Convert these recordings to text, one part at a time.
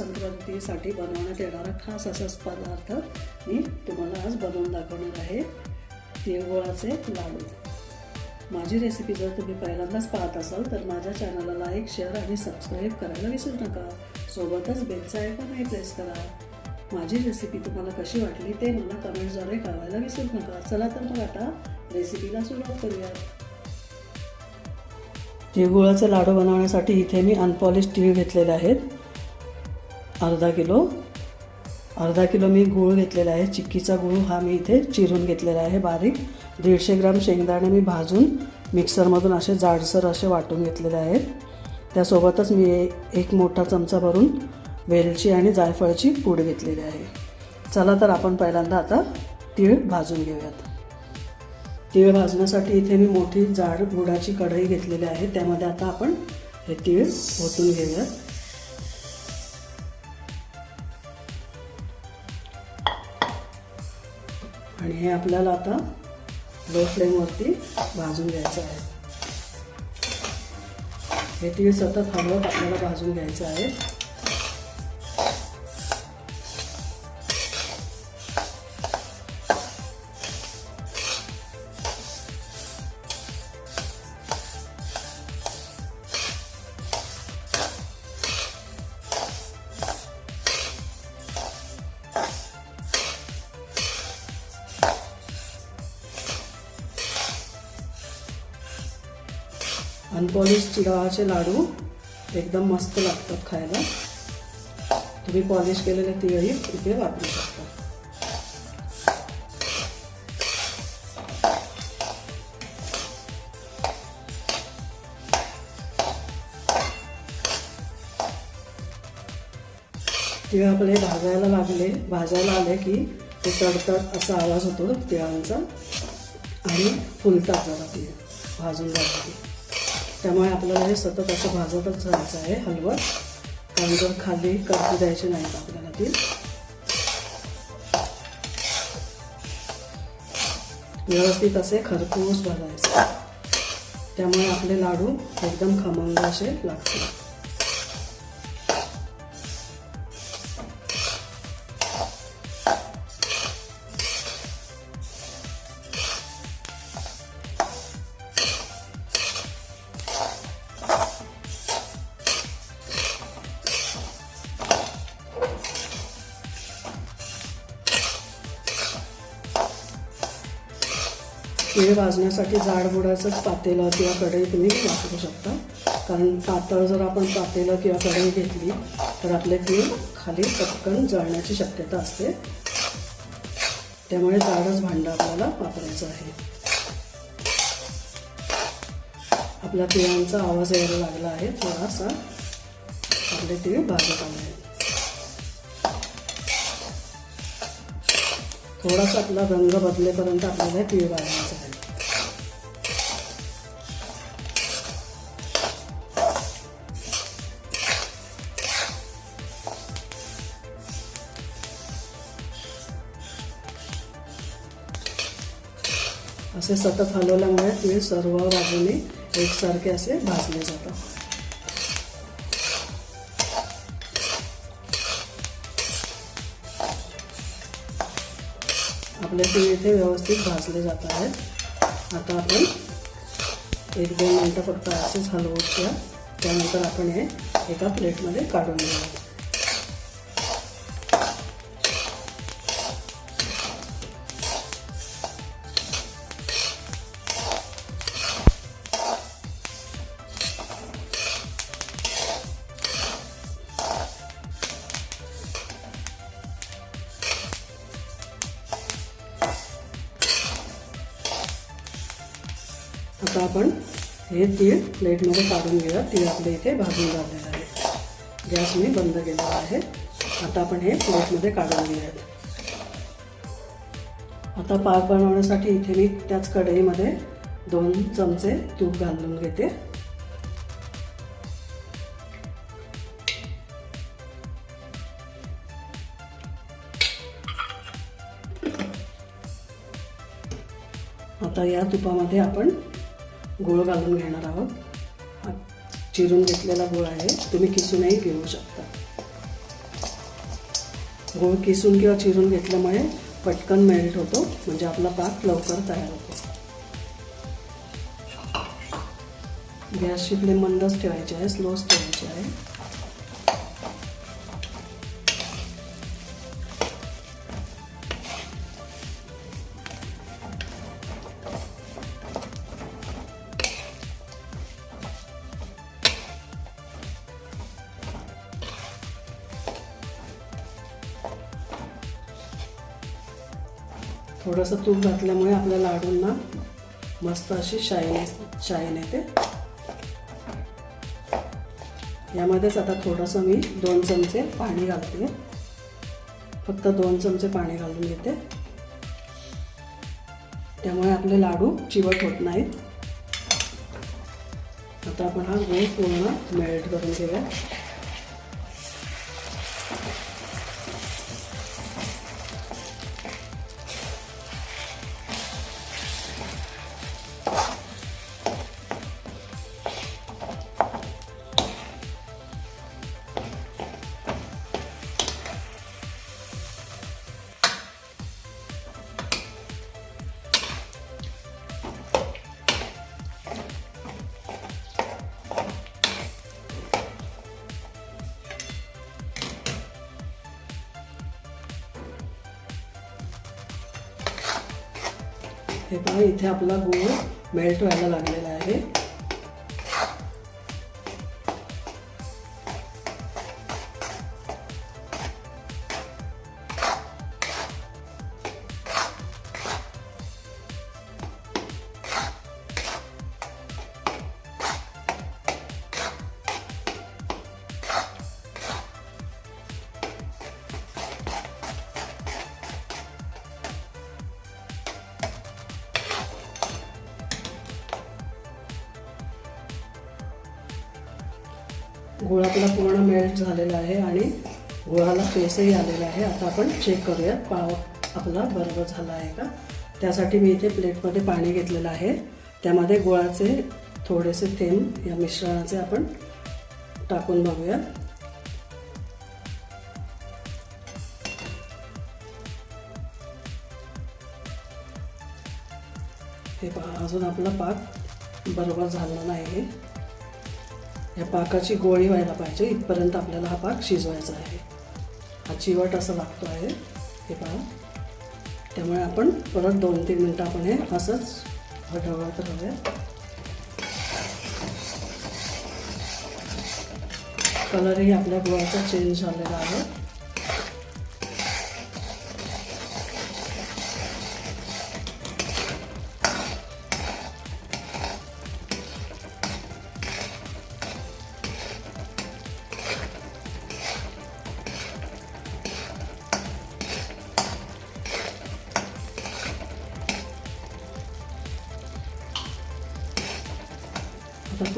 संक्रांतीसाठी बनवण्यात येणारा खास असाच पदार्थ मी तुम्हाला आज बनवून दाखवणार आहे. तिळगुळाचे लाडू. माझी रेसिपी जर तुम्ही पहिल्यांदाच पाहत असाल तर माझ्या चॅनलला लाईक शेअर आणि सबस्क्राईब करायला विसरू नका. सोबतच बेलचा आयकॉनही प्रेस करा. माझी रेसिपी तुम्हाला कशी वाटली ते मला कमेंटद्वारे कळवायला विसरू नका. चला तर मग आता रेसिपीला सुरुवात करूया तिळगुळाचे लाडू बनवण्यासाठी इथे मी अनपॉलिश तीळ घेतलेले आहेत. अर्धा किलो. अर्धा किलो मी गूळ घेतलेला आहे. चिक्कीचा गूळ हा मी इथे चिरून घेतलेला आहे बारीक. दीडशे ग्राम शेंगदाणे मी भाजून मिक्सरमधून असे जाडसर असे वाटून घेतलेले आहेत. त्यासोबतच मी एक मोठा चमचा भरून वेलची आणि जायफळची पूड घेतलेली आहे. चला तर आपण पहिल्यांदा आता तीळ भाजून घेऊयात. तीळ भाजण्यासाठी इथे मी मोठी जाड गुडाची कढई घेतलेली आहे. त्यामध्ये आता आपण हे तीळ ओतून घेऊयात. आणि हे आपल्याला आता लो फ्लेमवरती भाजून घ्यायचं आहे. हे ती सतत हलवत आपल्याला भाजून घ्यायचं आहे. अनपॉलिश तिळाचे लाडू एकदम मस्त लागतात खायला. तुम्ही पॉलिश केलेले तिळही इथे वापरू शकता. तिळ आपले भाजायला लागले भाजायला आले की ते तडतड असा आवाज होतो तिळांचा आणि फुलतात जरा तीळ भाजून जातात त्यामुळे आपल्याला हे सतत असं भाजतच राहायचं आहे हलवत. कारण जर खाली करपू द्यायचे नाहीत आपल्याला ती व्यवस्थित असे खरपूस भाजायचे. त्यामुळे आपले लाडू एकदम खमंग असे लागतील. भाजण्यासाठी जाडबुडाचंच पातेलं किंवा कढई तुम्ही वापरू शकता. कारण पातळ जर आपण पातेलं किंवा कढई घेतली तर आपले तीळ खाली पटकन जळण्याची शक्यता असते. त्यामुळे जाडच भांडं आपल्याला वापरायचं आहे. आपल्या तिळांचा आवाज यायला लागला आहे. थोडासा आपले तिळ भाजत आले आहेत. थोडासा आपला रंग बदलेपर्यंत आपल्याला तिळ तीळ आहे. असे सतत हलवल्यामुळे तीळ सर्व बाजूने एकसारखे असे भाजले जातात. आपले तीळ इथे व्यवस्थित भाजले जात आहेत. आता आपण एक दोन मिनटं फक्त असेच हलवूया त्यानंतर आपण हे एका प्लेटमध्ये काढून घेऊया. आता आपण हे तीळ प्लेटमध्ये काढून घेऊया. तीळ आपल्या इथे भाजून झालेलं आहे. गॅस मी बंद केलेला आहे. आता आपण हे प्लेटमध्ये काढून घेऊयात आता पाक बनवण्यासाठी इथे मी त्याच कढईमध्ये दोन चमचे तूप घालून घेते. आता या तुपामध्ये आपण गूळ घालून घेणार आहोत. चिरून घेतलेला गूळ आहे. तुम्ही किसूनही घेऊ शकता. गूळ किसून किंवा चिरून घेतल्यामुळे पटकन मेल्ट होतो. म्हणजे आपला पाक लवकर तयार होतो. गॅसची फ्लेम मंदच ठेवायची आहे. स्लोच ठेवायची थोडंसं तूप घातल्यामुळे आपल्या लाडूंना मस्त अशी शाईन शाईन येते. यामध्येच आता थोडंसं मी दोन चमचे पाणी घालते. फक्त दोन चमचे पाणी घालून घेते. त्यामुळे आपले लाडू चिवट होत नाहीत. आता आपण हा गूळ पूर्ण मेल्ट करून घेऊया. हे इथे आपला गूळ मेल्ट व्हायला लागलेला आहे. गुळ आपला पूर्ण मेल्ट झालेला आहे आणि गुळाला फेसही आलेला आहे. आता आपण चेक करूयात पाव आपला बरोबर झाला आहे का? त्यासाठी मी इथे प्लेटमध्ये पाणी घेतलेलं आहे. त्यामध्ये गुळाचे थोडेसे थेंब या मिश्रणाचे आपण टाकून बघूयात. हे पहा अजून आपला पाक बरोबर झाला नाही या पाकाची गोळी व्हायला पाहिजे. इथपर्यंत आपल्याला हा पाक शिजवायचा आहे. हा चिवट असं लागतो आहे. हे पहा. त्यामुळे आपण परत दोन तीन मिनटं आपण हे असंच हटवत राहूया. कलरही आपल्या गुळाचा चेंज झालेला आहे.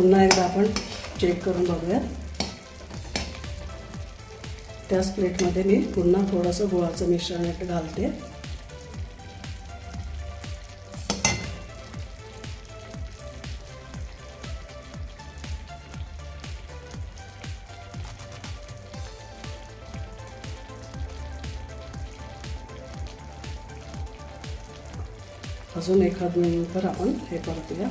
पुन्हा एकदा आपण चेक करून बघूया त्याच प्लेटमध्ये मी पुन्हा थोडंसं गुळाचं मिश्रण एक घालते. अजून एखाद मिनिटभर आपण हे परतूया.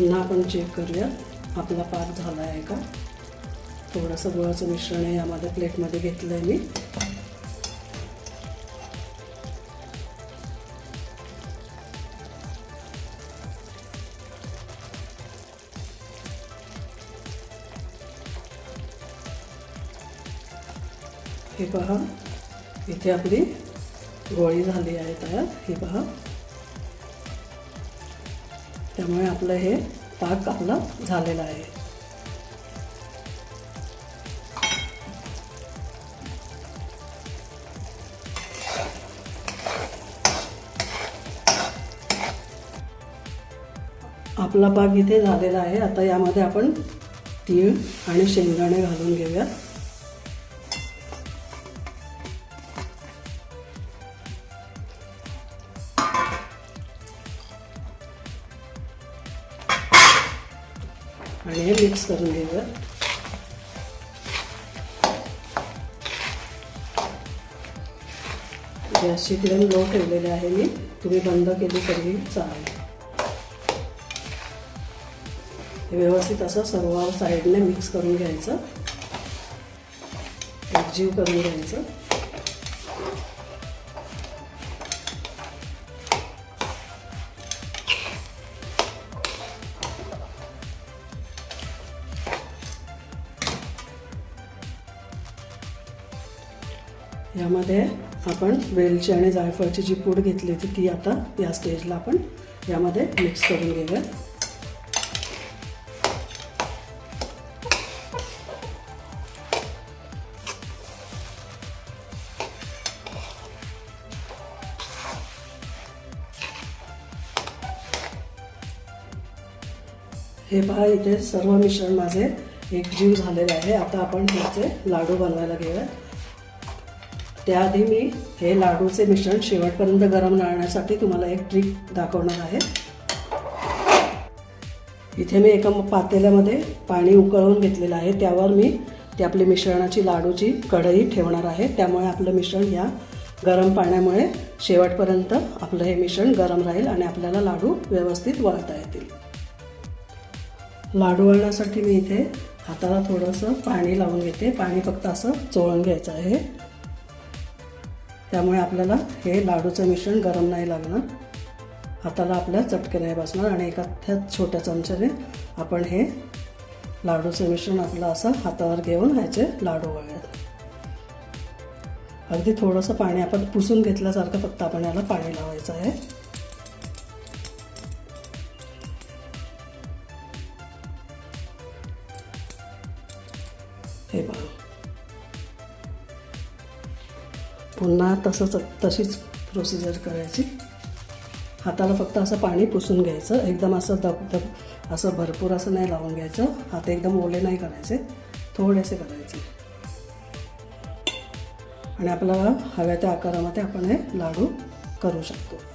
पुन्हा आपण चेक करूया. आपला पाक झाला आहे का? थोडंसं गुळाचं मिश्रण आहे यामध्ये प्लेटमध्ये घेतलं आहे मी. हे पहा इथे आपली गोळी झाली आहे तयार. हे पहा. त्यामुळे आपलं हे पाक आपलं झालेलं आहे. आपला पाक इथे झालेला आहे. आता यामध्ये आपण तीळ आणि शेंगदाणे घालून घेऊयात. करून घेऊया गॅसची फ्लेम लो ठेवलेली आहे मी तुम्ही बंद केली तरी चालेल हे व्यवस्थित असं सर्व साईडने मिक्स करून घ्यायचं एकजीव करून घ्यायचं ह्यामध्ये आपण वेलची आणि जायफळची जी पूड घेतली होती ती आता या स्टेजला आपण यामध्ये मिक्स करून घेऊया. हे पहा इथे सर्व मिश्रण माझे एकजीव झालेले आहे. आता आपण ह्याचे लाडू बनवायला घेऊया त्याआधी मी हे लाडूचे मिश्रण शेवटपर्यंत गरम राहण्यासाठी तुम्हाला एक ट्रिक दाखवणार आहे. इथे मी एका पातेल्यामध्ये पाणी उकळवून घेतलेलं आहे. त्यावर मी ते आपली मिश्रणाची लाडूची कढई ठेवणार आहे. त्यामुळे आपलं मिश्रण या गरम पाण्यामुळे शेवटपर्यंत आपलं हे मिश्रण गरम राहील आणि आपल्याला लाडू व्यवस्थित वळता येतील. लाडू वळण्यासाठी मी इथे हाताला थोडंसं पाणी लावून घेते. पाणी फक्त असं चोळून घ्यायचं आहे. त्यामुळे आपल्याला हे लाडूचं मिश्रण गरम नाही लागणार. हाताला आपल्या चटके नाही बसणार आणि एका त्या छोट्या चमच्याने आपण हे लाडूचं मिश्रण आपलं असं हातावर घेऊन ह्याचे लाडू वळूयात अगदी थोडंसं पाणी आपण पुसून घेतल्यासारखं फक्त आपण याला पाणी लावायचं आहे. पुन्हा तसंच तशीच प्रोसिजर करायची. हाताला फक्त असं पाणी पुसून घ्यायचं. एकदम असं दबदब असं भरपूर असं नाही लावून घ्यायचं. हात एकदम ओले नाही करायचे. थोडेसे करायचे. आणि आपल्याला हव्या त्या आकारामध्ये आपण हे लाडू करू शकतो.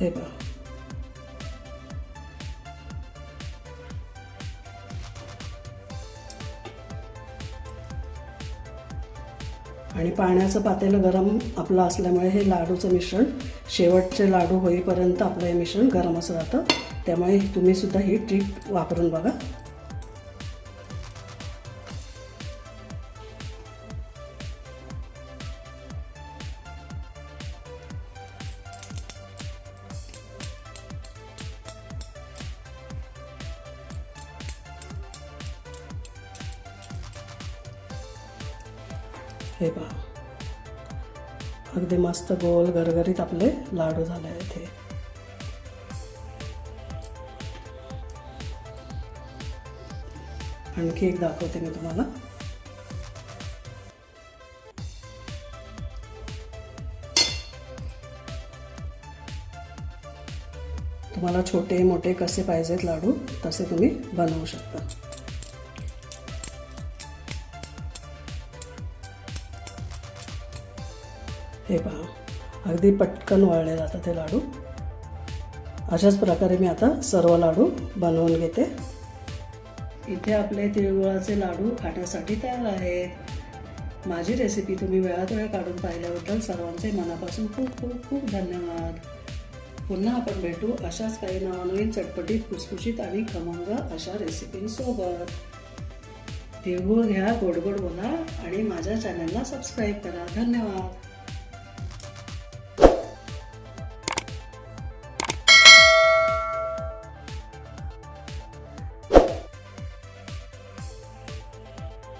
हे पहा आणि पाण्याचं पातेलं गरम आपलं असल्यामुळे हे लाडूचं मिश्रण शेवटचे लाडू होईपर्यंत आपलं हे मिश्रण गरमच राहतं त्यामुळे तुम्ही सुद्धा ही ट्रिक वापरून बघा. हे पहा. अगदी मस्त गोल गरगरीत आपले लाडू झाले आहेत हे. आणखी एक दाखवते मी तुम्हाला. तुम्हाला छोटे मोठे कसे पाहिजेत लाडू तसे तुम्ही बनवू शकता. हे पहा. अगदी पटकन वळले जातात हे लाडू. अशाच प्रकारे मी आता सर्व लाडू बनवून घेते. इथे आपले तिळगुळाचे लाडू खाण्यासाठी तयार आहेत. माझी रेसिपी तुम्ही वेळात वेळ काढून पाहिल्याबद्दल सर्वांचे मनापासून खूप खूप खूप धन्यवाद. पुन्हा आपण भेटू अशाच काही नवनवीन चटपटीत खुसखुशीत आणि खमंग अशा रेसिपींसोबत तिळगुळ घ्या गोड गोड बोला आणि माझ्या चॅनलला सबस्क्राईब करा. धन्यवाद.